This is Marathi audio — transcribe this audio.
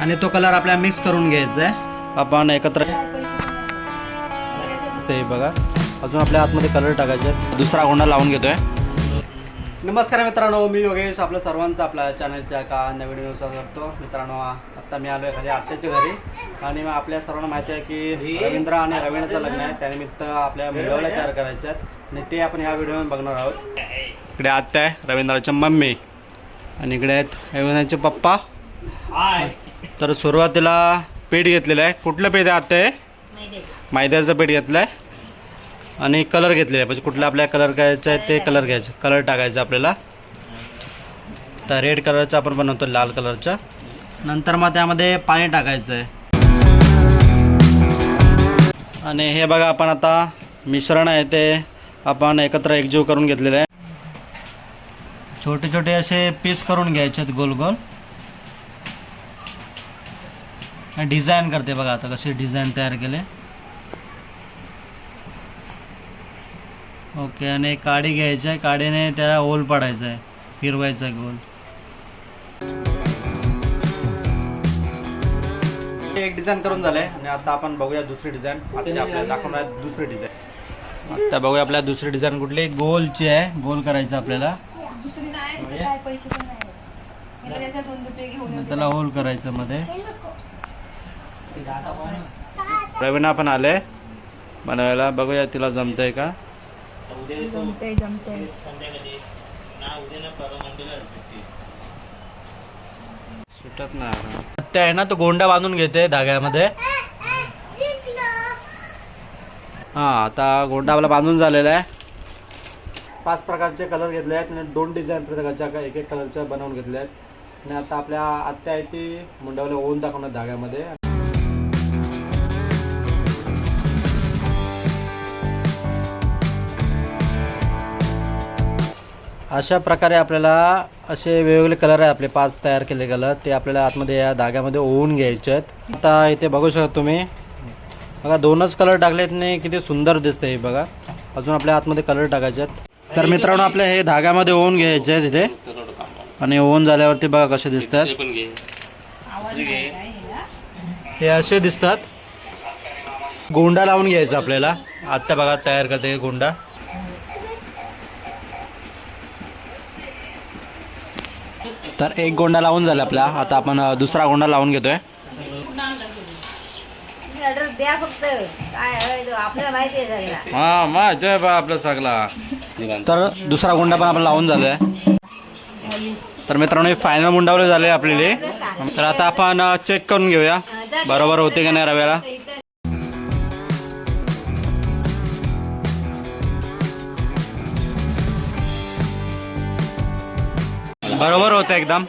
आणि तो कलर आपल्याला मिक्स करून घ्यायचा आहे. आपण एकत्र ते बघा. अजून आपल्या आतमध्ये कलर टाकायचे. दुसरा गोंडा लावून घेतोय? नमस्कार मित्रांनो मी योगेश. आपल्या सर्वांचं आपल्या चॅनलच्या का नवीन व्यवसाय करतो. मित्रांनो आता मी आलोय खाली आत्याच्या घरी. आणि मग आपल्या सर्वांना माहिती आहे की रवींद्र आणि रवीणाचं लग्न आहे. त्यानिमित्त आपल्या मुलाला तयार करायचे आहेत. आणि ते आपण ह्या व्हिडिओमध्ये बघणार आहोत. इकडे आत्या आहे रवींद्राच्या मम्मी. आणि इकडे आहेत रवींद्राचे पप्पा. तर सुरुवातीला पीठ घेतलेलं आहे. कुठलं पीठ आहे आत्या आहे मैद्याचं. पीठ घेतलं आहे आणि कलर घेतलेला आहे. म्हणजे कुठला आपल्या कलर घ्यायचा आहे ते कलर घ्यायचं. कलर टाकायचं आपल्याला. तर रेड कलरचं आपण बनवतो लाल कलरचं नंतर मग त्यामध्ये पाणी टाकायचं आहे. आणि हे बघा आपण आता मिश्रण आहे ते आपण एकत्र एकजीव करून घेतलेलं आहे. छोटे छोटे असे पीस करून घ्यायचे आहेत गोल गोल. डिझाईन करते बघा आता कसे डिझाईन तयार केले. ओके आणि एक काडी घ्यायची आहे. काडीने त्याला होल पाडायचा आहे. फिरवायचा आहे गोल एक डिझाईन करून झालंय. आणि आता आपण बघूया दुसरी डिझाईन. आता आपल्याला दाखवणार आहे दुसरी डिझाईन. आता बघूया आपल्या दुसरी डिझाईन कुठली गोलची आहे. गोल करायचं आपल्याला. दुसरी नाही काय पैसे पण नाही. गेल्या त्याचा दोन रुपये घेऊन मग त्याला होल करायचं मध्ये. रवीना पण आले. बनवायला. बघूया तिला जमतंय का? सुटत नाही. ते आहे ना तो गोंडा बांधून घेते धाग्यामध्ये. हा आता गोंडा आपला बांधून झालेला आहे. पाच प्रकारचे कलर घेतले आहेत आणि दोन डिझाईन प्रत्येकाच्या एक एक कलरच्या बनवून घेतले आहेत. आणि आता आपल्या आत्या आहे ती मुंडावल्या ओवून दाखवणार धाग्यामध्ये. अशा प्रकारे आपल्याला असे वेगवेगळे कलर आहे आपले पाच तयार केले कलर ते आपल्याला आतमध्ये या धाग्यामध्ये ओवून घ्यायचे आहेत. आता इथे बघू शकता तुम्ही. बघा दोनच कलर टाकलेत नाही किती सुंदर दिसतंय हे बघा. अजून आपल्या आतमध्ये कलर टाकायचे आहेत. तर मित्रांनो आपल्या हे धाग्यामध्ये ओवून घ्यायचे आहेत इथे. आणि ओवून झाल्यावरती बघा कसे दिसतात. हे असे दिसतात. गोंडा लावून घ्यायचा आपल्याला. आत्ता बघा तयार करते गोंडा. तर एक गोंडा लावून झाला आपला. आता आपण दुसरा गोंडा लावून घेतोय. आपल्याला माहिती आहे सगळ्या हा मा जय बा आपला सगळा. तर दुसरा गोंडा पण आपला लावून झालाय. तर मित्रांनो हे फायनल मुंडावले झाले आपल्याला. तर आता आपण चेक करून घेऊया. बरोबर होते का नाही रव्याला? बरोबर होतं एकदम.